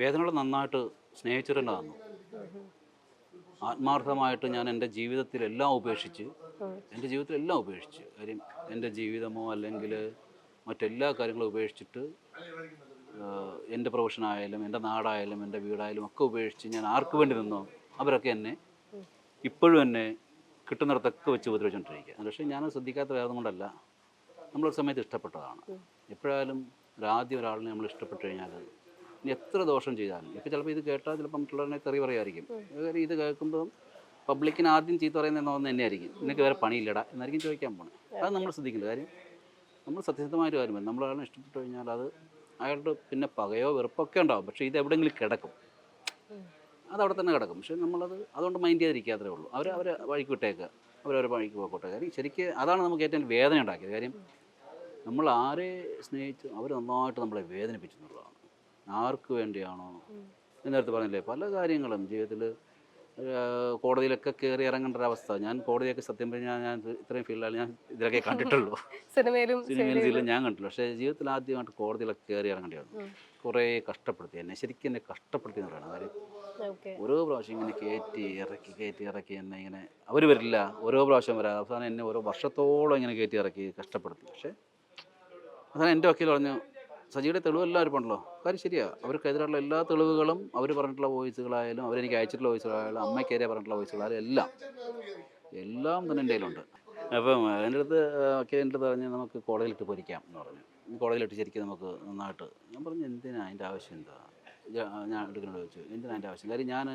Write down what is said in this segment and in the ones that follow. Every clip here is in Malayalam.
വേദനകൾ നന്നായിട്ട് സ്നേഹിച്ചിട്ടുണ്ട് ആത്മാർത്ഥമായിട്ട് ഞാൻ എന്റെ ജീവിതത്തിലെല്ലാം ഉപേക്ഷിച്ച് എന്റെ ജീവിതത്തിലെല്ലാം ഉപേക്ഷിച്ച് കാര്യം എന്റെ ജീവിതമോ അല്ലെങ്കിൽ മറ്റെല്ലാ കാര്യങ്ങളും ഉപേക്ഷിച്ചിട്ട് എന്റെ പ്രൊഫഷനായാലും എന്റെ നാടായാലും എന്റെ വീടായാലും ഒക്കെ ഉപേക്ഷിച്ച് ഞാൻ ആർക്ക് വേണ്ടി നിന്നോ അവരൊക്കെ എന്നെ ഇപ്പോഴും എന്നെ കിട്ടുന്നിടത്തൊക്കെ വെച്ച് ഉപദ്രവിച്ചുകൊണ്ടിരിക്കുക പക്ഷേ ഞാൻ ശ്രദ്ധിക്കാത്ത വേറെ കൊണ്ടല്ല. നമ്മളൊരു സമയത്ത് ഇഷ്ടപ്പെട്ടതാണ്. എപ്പോഴായാലും ഒരാദ്യം ഒരാളിനെ നമ്മൾ ഇഷ്ടപ്പെട്ടു കഴിഞ്ഞാൽ ഇനി എത്ര ദോഷം ചെയ്താലും. ഇപ്പം ചിലപ്പോൾ ഇത് കേട്ടാൽ ചിലപ്പോൾ മറ്റുള്ളവരെ തെറി പറയുമായിരിക്കും ഇത് കേൾക്കുമ്പോൾ പബ്ലിക്കിന് ആദ്യം ചീത്ത പറയുന്നത് ഒന്ന് തന്നെ ആയിരിക്കും നിനക്ക് വേറെ പണിയില്ലടാ എന്നായിരിക്കും ചോദിക്കാൻ പോണേ. അത് നമ്മൾ ശ്രദ്ധിക്കില്ല കാര്യം. നമ്മൾ സത്യസന്ധമായിട്ട് കാര്യം നമ്മളാണ് ഇഷ്ടപ്പെട്ടു കഴിഞ്ഞാൽ അത് അയാളുടെ പിന്നെ പകയോ വെറുപ്പൊക്കെ ഉണ്ടാവും. പക്ഷേ ഇത് എവിടെയെങ്കിലും കിടക്കും. അത് അവിടെ തന്നെ കിടക്കും. പക്ഷേ നമ്മളത് അതുകൊണ്ട് മൈൻഡ് ചെയ്തിരിക്കാത്തേ ഉള്ളൂ. അവർ അവരെ വഴിക്ക് വിട്ടേക്കുക അവരവരെ വഴിക്ക് പോയിക്കോട്ടെ. കാര്യം ശരിക്കും അതാണ് നമുക്ക് ഏറ്റവും വേദന ഉണ്ടാക്കിയത് കാര്യം നമ്മൾ ആരെ സ്നേഹിച്ചു അവർ നന്നായിട്ട് നമ്മളെ വേദനിപ്പിച്ചു എന്നുള്ളതാണ്. ആർക്ക് വേണ്ടിയാണോ? നേരത്തെ പറഞ്ഞില്ലേ പല കാര്യങ്ങളും ജീവിതത്തിൽ കോടതിയിലൊക്കെ കയറി ഇറങ്ങേണ്ട ഒരു അവസ്ഥ ഞാൻ കോടതിയൊക്കെ സത്യം പറഞ്ഞാൽ ഞാൻ ഇത്രയും ഫീൽഡിൽ ഞാൻ ഇതിലൊക്കെ കണ്ടിട്ടുള്ളൂ. സിനിമയിലും സിനിമയിലും ഞാൻ കണ്ടിട്ടുള്ളൂ. പക്ഷേ ജീവിതത്തിൽ ആദ്യമായിട്ട് കോടതിയിലൊക്കെ കയറി ഇറങ്ങേണ്ടി വന്നു കുറേ കഷ്ടപ്പെടുത്തി എന്നെ ശരിക്കും എന്നെ കഷ്ടപ്പെടുത്തി എന്ന് പറയുന്നത്. കാര്യം ഓരോ പ്രാവശ്യം ഇങ്ങനെ കയറ്റി ഇറക്കി കയറ്റി ഇറക്കി എന്നെ ഇങ്ങനെ അവർ വരില്ല. ഓരോ പ്രാവശ്യം വരാം. അവസാനം എന്നെ ഓരോ വർഷത്തോളം ഇങ്ങനെ കയറ്റി ഇറക്കി കഷ്ടപ്പെടുത്തി. പക്ഷേ അവസാനം എന്റെ വക്കീൽ പറഞ്ഞു സജിയുടെ തെളിവെല്ലാം ഇരിപ്പുണ്ടല്ലോ കാര്യം ശരിയാ. അവർക്കെതിരെയുള്ള എല്ലാ തെളിവുകളും അവർ പറഞ്ഞിട്ടുള്ള വോയിസുകളായാലും അവരെനിക്ക് അയച്ചിട്ടുള്ള വോയിസുകളായാലും അമ്മയ്ക്കെതിരെ പറഞ്ഞിട്ടുള്ള വോയിസുകളായാലും എല്ലാം എല്ലാം തന്നെ എന്റെ കയ്യിലുണ്ട്. അപ്പം എന്റെ അടുത്ത് വക്കീൽ എന്റെ അടുത്ത് പറഞ്ഞ് നമുക്ക് കോടതിയിലിട്ട് പൊരിക്കാം എന്ന് പറഞ്ഞു. കോടതിയിലിട്ട് ശരിക്കും നമുക്ക് നന്നായിട്ട് ഞാൻ പറഞ്ഞു എന്തിനാ അതിന്റെ ആവശ്യം എന്താ? ഞാൻ എടുക്കുന്നോട് ചോദിച്ചു. എന്തിനാ അതിന്റെ ആവശ്യം? കാര്യം ഞാൻ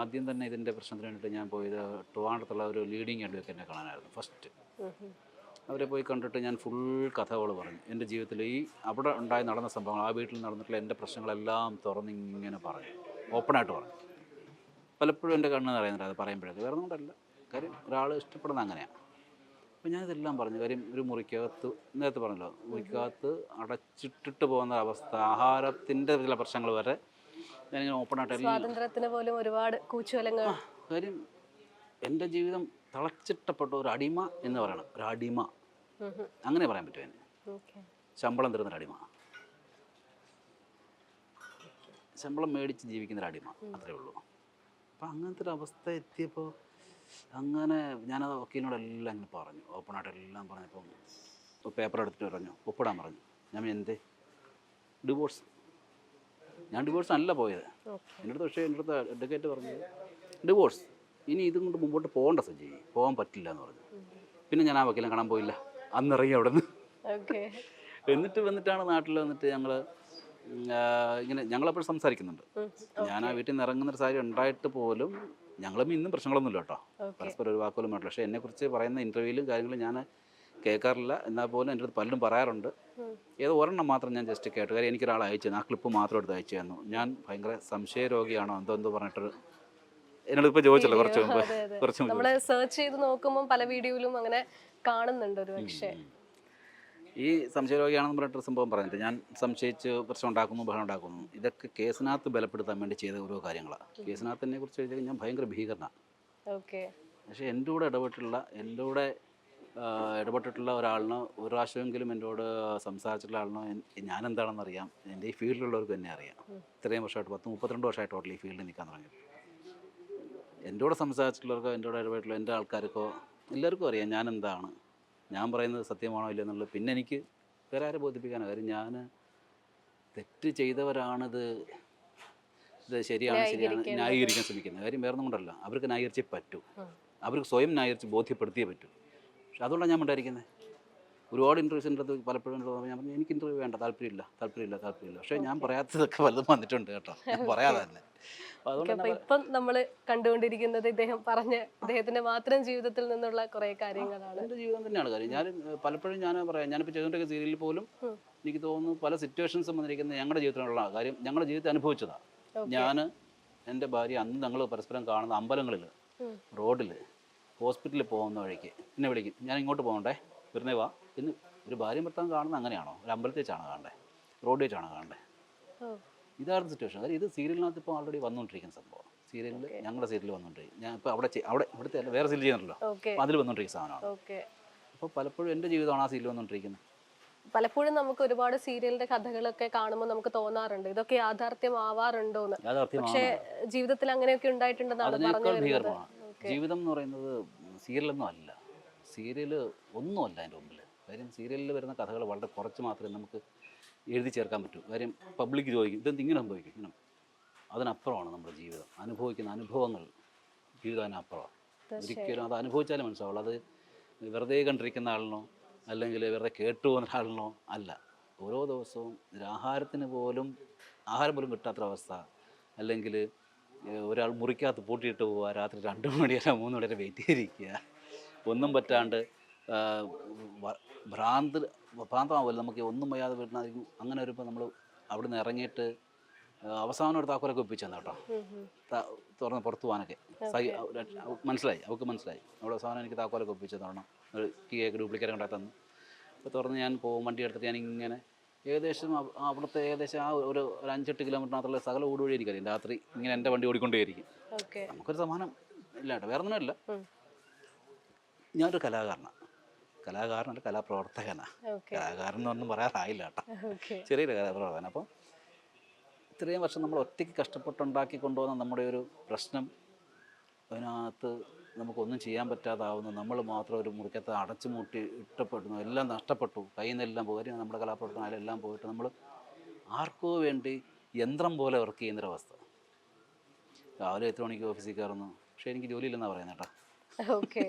ആദ്യം തന്നെ ഇതിന്റെ പ്രശ്നത്തിന് വേണ്ടിയിട്ട് ഞാൻ പോയത് ട്രിവാൻഡ്രത്തുള്ള ഒരു ലീഡിങ് അഡ്വക്കേറ്റിനെ കാണാനായിരുന്നു ഫസ്റ്റ് അവരെ പോയി കണ്ടിട്ട് ഞാൻ ഫുൾ കഥകൾ പറഞ്ഞു. എന്റെ ജീവിതത്തിൽ ഈ അവിടെ ഉണ്ടായി നടന്ന സംഭവങ്ങൾ ആ വീട്ടിൽ നടന്നിട്ടുള്ള എന്റെ പ്രശ്നങ്ങളെല്ലാം തുറന്നിങ്ങനെ പറഞ്ഞു. ഓപ്പണായിട്ട് പറഞ്ഞു. പലപ്പോഴും എന്റെ കണ്ണ് നിറയുന്നുണ്ട് അത് പറയുമ്പോഴൊക്കെ. വേറെ കൊണ്ടല്ല. കാര്യം ഒരാൾ ഇഷ്ടപ്പെടുന്ന അങ്ങനെയാണ് അപ്പോൾ ഞാനിതെല്ലാം പറഞ്ഞു. കാര്യം ഒരു മുറിക്കകത്ത് നേരത്തെ പറഞ്ഞല്ലോ മുറിക്കകത്ത് അടച്ചിട്ടിട്ട് പോകുന്ന അവസ്ഥ ആഹാരത്തിന്റെ ചില പ്രശ്നങ്ങൾ വരെ ഞാനിങ്ങനെ ഓപ്പണായിട്ട് സ്വാതന്ത്ര്യത്തിന് പോലും ഒരുപാട് കൂച്ചുവലങ്ങൾ കാര്യം എന്റെ ജീവിതം തളച്ചിട്ടപ്പെട്ട ഒരു അടിമ എന്ന് പറയണം. ഒരു അടിമ. അങ്ങനെ പറയാൻ പറ്റും എന്നെ? ശമ്പളം തരുന്ന ഒരു അടിമ. ശമ്പളം മേടിച്ച് ജീവിക്കുന്ന ഒരു അടിമ. അത്രേ ഉള്ളൂ. അപ്പം അങ്ങനത്തെ ഒരു അവസ്ഥ എത്തിയപ്പോൾ അങ്ങനെ ഞാനത് വക്കീലിനോടെല്ലാം ഇങ്ങനെ പറഞ്ഞു. ഓപ്പണായിട്ട് എല്ലാം പറഞ്ഞപ്പോൾ പേപ്പർ എടുത്തിട്ട് പറഞ്ഞു. ഒപ്പിടാൻ പറഞ്ഞു. ഞാൻ എന്തേ? ഡിവോഴ്സ്? ഞാൻ ഡിവോഴ്സ് അല്ല പോയത്. എന്റെ അടുത്ത് പക്ഷേ എന്റെ അടുത്ത് അഡ്വക്കേറ്റ് പറഞ്ഞത് ഡിവോഴ്സ്. ഇനി ഇതും കൊണ്ട് മുമ്പോട്ട് പോകണ്ട സജ്ജി പോകാൻ പറ്റില്ല എന്ന് പറഞ്ഞു. പിന്നെ ഞാൻ ആ വക്കീലം കാണാൻ പോയില്ല. അന്നിറങ്ങി അവിടെ നിന്ന് എന്നിട്ട് വന്നിട്ടാണ് നാട്ടിൽ വന്നിട്ട് ഞങ്ങൾ ഇങ്ങനെ ഞങ്ങളപ്പോൾ സംസാരിക്കുന്നുണ്ട്. ഞാൻ ആ വീട്ടിൽ നിന്ന് ഇറങ്ങുന്നൊരു സാഹചര്യം ഉണ്ടായിട്ട് പോലും ഞങ്ങളും ഇന്നും പ്രശ്നങ്ങളൊന്നുമില്ല കേട്ടോ. പരസ്പരം ഒരു വാക്കുപോലും വേണ്ട പക്ഷേ എന്നെക്കുറിച്ച് പറയുന്ന ഇന്റർവ്യൂവിലും കാര്യങ്ങളും ഞാൻ കേൾക്കാറില്ല. എന്നാൽ പോലും എന്റെ അടുത്ത് പലരും പറയാറുണ്ട്. ഏതോ ഒരെണ്ണം മാത്രം ഞാൻ ജസ്റ്റ് കേട്ടു. കാര്യം എനിക്കൊരാൾ അയച്ചു ആ ക്ലിപ്പ് മാത്രം എടുത്ത് അയച്ചു തന്നു. ഞാൻ ഭയങ്കര സംശയ രോഗിയാണോ എന്തോ എന്തോ പറഞ്ഞിട്ടൊരു എന്നോട് ഇപ്പൊ ചോദിച്ചല്ലോ കുറച്ച് മുമ്പ് കുറച്ച് മുമ്പ്. നമ്മൾ സെർച്ച് ചെയ്ത് നോക്കുമ്പോൾ പല വീഡിയോയിലും അങ്ങനെ കാണുന്നുണ്ട് ഒരു പക്ഷേ. ഈ സംശയരോഗിയാണെന്ന് പറഞ്ഞിട്ട് സംഭവം പറഞ്ഞിട്ട് ഞാൻ സംശയിച്ച് പ്രശ്നം ഉണ്ടാക്കുന്നു ബഹളം ഉണ്ടാക്കുന്നു. ഇതൊക്കെ കേസിനകത്ത് ബലപ്പെടുത്താൻ വേണ്ടി ചെയ്ത ഓരോ കാര്യങ്ങളാണ് കേസിനകത്തിനെ കുറിച്ച് എഴുതി ഞാൻ ഭയങ്കര ഭീകരനാണ് ഓക്കെ. പക്ഷേ എന്റെ കൂടെ ഇടപെട്ടുള്ള എന്റെ കൂടെ ആ, ഇടപെട്ടിട്ടുള്ള ഒരാളിന് ഒരു പ്രാവശ്യമെങ്കിലും എന്നോട് സംസാരിച്ചിട്ടുള്ള ആളിനോ എൻ- ഞാൻ എന്താണെന്ന് അറിയാം എന്റെ ഈ ഫീൽഡിലുള്ളവർക്ക് തന്നെ അറിയാം. ഇത്രയും വർഷമായിട്ട് പത്ത് മുപ്പത്തിരണ്ട് വർഷമായിട്ട് ടോട്ടൽ ഈ ഫീൽഡിൽ നിൽക്കാൻ തുടങ്ങി എന്റെ കൂടെ സംസാരിച്ചിട്ടുള്ളവർക്കോ എന്റെ കൂടെ ഇടപെട്ടുള്ള എന്റെ ആൾക്കാർക്കോ എല്ലാവർക്കും അറിയാം ഞാൻ എന്താണ്. ഞാൻ പറയുന്നത് സത്യമാണോ ഇല്ല എന്നുള്ളത്. പിന്നെ എനിക്ക് വേറെ ആരെ ബോധിപ്പിക്കാനോ? കാര്യം ഞാൻ തെറ്റ് ചെയ്തവരാണിത്. ഇത് ശരിയാണ് ശരിയാണ് ന്യായീകരിക്കാൻ ശ്രമിക്കുന്നത്. കാര്യം വേറെ കൊണ്ടല്ല. അവർക്ക് ന്യായീകരിച്ചേ പറ്റൂ. അവർക്ക് സ്വയം ന്യായീകരിച്ച് ബോധ്യപ്പെടുത്തിയേ പറ്റൂ. പക്ഷെ അതുകൊണ്ടാണ് ഞാൻ ഉണ്ടായിരിക്കുന്നത് ഒരുപാട് ഇന്റർവ്യൂസ് അടുത്ത് പലപ്പോഴും പറഞ്ഞു, ഞാൻ പറഞ്ഞു എനിക്ക് ഇന്റർവ്യൂ വേണ്ട താല്പര്യമില്ല താല്പര്യമില്ല താല്പര്യമില്ല. പക്ഷേ ഞാൻ പറയാത്തതൊക്കെ വലുതും വന്നിട്ടുണ്ട് കേട്ടോ. ഞാൻ പറയാതെ തന്നെ. ഇപ്പം നമ്മൾ കണ്ടുകൊണ്ടിരിക്കുന്നത് ഇദ്ദേഹം പറഞ്ഞ ഇദ്ദേഹത്തിന്റെ മാത്രം ജീവിതത്തിൽ നിന്നുള്ള കുറെ കാര്യങ്ങളാണ്. എന്റെ ജീവിതം തന്നെയാണ് കാര്യം. ഞാൻ പലപ്പോഴും ഞാൻ പറയാം ഞാനിപ്പോൾ ചെയ്തുകൊണ്ടിരിക്കുന്ന സീരിയലിൽ പോലും എനിക്ക് തോന്നുന്നു പല സിറ്റുവേഷൻസും വന്നിരിക്കുന്ന ഞങ്ങളുടെ ജീവിതത്തിലുള്ള കാര്യം ഞങ്ങളുടെ ജീവിതത്തിൽ അനുഭവിച്ചതാണ് ഞാൻ എന്റെ ഭാര്യ അന്ന് ഞങ്ങൾ പരസ്പരം കാണുന്ന അമ്പലങ്ങളിൽ റോഡിൽ ഹോസ്പിറ്റലിൽ പോകുന്ന വഴിക്ക്. എന്നെ വിളിക്കും ഞാൻ ഇങ്ങോട്ട് പോകണ്ടേ? വരുന്നേ വാ. എന്ന് ഒരു ഭാര്യയും ഭർത്താവും കാണുന്നത് അങ്ങനെയാണോ? ഒരു അമ്പലത്തിൽ വെച്ചാണ് കാണേണ്ടത് റോഡ് വെച്ചാണ് കാണേണ്ടത് ഇതായിരുന്നു സിറ്റുവേഷൻ അതായത് ഇത് സീരിയലിനകത്ത് ഇപ്പോൾ ഓൾറെഡി വന്നുകൊണ്ടിരിക്കുന്ന സംഭവം. സീരിയലിൽ ഞങ്ങളുടെ സീരിയൽ വന്നുകൊണ്ടിരിക്കും ഞാൻ ഇപ്പോൾ അവിടെ അവിടെ ഇവിടുത്തെ അല്ല, വേറെ സീരിയൽ ചെയ്യുന്നുണ്ടല്ലോ അപ്പോൾ അതിൽ വന്നുകൊണ്ടിരിക്കുന്ന സാധനമാണ്. ഓക്കെ അപ്പോൾ പലപ്പോഴും എന്റെ ജീവിതമാണ് ആ സീരിയൽ വന്നുകൊണ്ടിരിക്കുന്നത് പലപ്പോഴും നമുക്ക് ഒരുപാട് സീരിയലിന്റെ കഥകളൊക്കെ കാണുമ്പോൾ നമുക്ക് തോന്നാറുണ്ട്. ഇതൊക്കെ യാഥാർത്ഥ്യമാവാറുണ്ടോ എന്ന് പക്ഷേ ജീവിതത്തിൽ അങ്ങനെയൊക്കെ ഉണ്ടായിട്ടുണ്ടെന്നാണ് പറഞ്ഞു ജീവിതം എന്ന് പറയുന്നത് സീരിയലൊന്നും അല്ല. സീരിയൽ ഒന്നുമല്ല അതിന്റെ മുമ്പിൽ കാര്യം സീരിയലിൽ വരുന്ന കഥകൾ വളരെ കുറച്ച് മാത്രമേ നമുക്ക് എഴുതി ചേർക്കാൻ പറ്റൂ. കാര്യം പബ്ലിക് ചോദിക്കും ഇതെന്ത് ഇങ്ങനെ സംഭവിക്കും? ഇങ്ങനെ. അതിനപ്പുറമാണ് നമ്മുടെ ജീവിതം. അനുഭവിക്കുന്ന അനുഭവങ്ങൾ ജീവിതം അതിനപ്പുറമാണ് ഒരിക്കലും അത് അനുഭവിച്ചാലേ മനസ്സിലാവുള്ളൂ. അത് വെറുതെ കണ്ടിരിക്കുന്ന ആളിനോ അല്ലെങ്കിൽ വെറുതെ കേട്ടു പോകുന്ന ആളിനോ അല്ല. ഓരോ ദിവസവും ആഹാരത്തിന് പോലും ആഹാരം പോലും കിട്ടാത്തൊരവസ്ഥ അല്ലെങ്കിൽ ഒരാൾ മുറിക്കകത്ത് പൂട്ടിയിട്ട് പോവുക രാത്രി രണ്ട് മണി വരെ മൂന്ന് മണി വരെ വെയിറ്റ് ചെയ്തിരിക്കുക. ഒന്നും പറ്റാണ്ട് ഭ്രാന്ത് ഭ്രാന്തമാവില്ല നമുക്ക് ഒന്നും വയ്യാതെ വരുന്നതായിരിക്കും. അങ്ങനെ വരുമ്പോൾ നമ്മൾ അവിടെ നിന്ന് ഇറങ്ങിയിട്ട് അവസാനം ഒരു താക്കോലൊക്കെ ഒപ്പിച്ചു തന്നെ കേട്ടോ തുറന്ന് പുറത്ത് പോകാനൊക്കെ. മനസ്സിലായി അവൾക്ക് മനസ്സിലായി. അവിടെ അവസാനം എനിക്ക് താക്കോലൊക്കെ ഒപ്പിച്ചു തുടങ്ങണം ഒരു കീയൊക്കെ ഡ്യൂപ്ലിക്കേറ്റ് കൊണ്ടാ തന്നു. അപ്പോൾ തുറന്ന് ഞാൻ പോകും വണ്ടി എടുത്തിട്ട് ഞാൻ ഇങ്ങനെ ഏകദേശം അവ- അവിടുത്തെ ഏകദേശം ആ ഒരു ഒരു അഞ്ചെട്ട് കിലോമീറ്ററിനകത്തുള്ള സകല ഓടുവഴി ആയിരിക്കും രാത്രി ഇങ്ങനെ എന്റെ വണ്ടി ഓടിക്കൊണ്ടേയിരിക്കും. നമുക്കൊരു സമാനം ഇല്ല കേട്ടോ വേറെ ഒന്നുമില്ല. ഞാനൊരു കലാകാരനാണ് കലാകാരനല്ല കലാപ്രവർത്തകനാണ് കലാകാരൻ എന്നൊന്നും പറയാറായില്ല കേട്ടോ. ചെറിയൊരു കലാപ്രവർത്തകൻ അപ്പോൾ ഇത്രയും വർഷം നമ്മൾ ഒറ്റയ്ക്ക് കഷ്ടപ്പെട്ടുണ്ടാക്കി കൊണ്ടുവന്ന നമ്മുടെ ഒരു പ്രശ്നം അതിനകത്ത് നമുക്കൊന്നും ചെയ്യാൻ പറ്റാതാവുന്നു. നമ്മൾ മാത്രം ഒരു മുറിക്കത്ത് അടച്ചു മൂട്ടി ഇഷ്ടപ്പെടുന്നു എല്ലാം നഷ്ടപ്പെട്ടു. കയ്യിൽ നിന്നെല്ലാം പോയി നമ്മുടെ കലാപ്രവർത്തനം എല്ലാം പോയിട്ട് നമ്മൾ ആർക്കോ വേണ്ടി യന്ത്രം പോലെ വർക്ക് ചെയ്യുന്നൊരവസ്ഥ രാവിലെ എത്ര മണിക്ക് ഓഫീസിൽ കയറുന്നു? പക്ഷേ എനിക്ക് ജോലിയില്ലെന്നാണ് പറയുന്നത് കേട്ടോ. ഓക്കെ.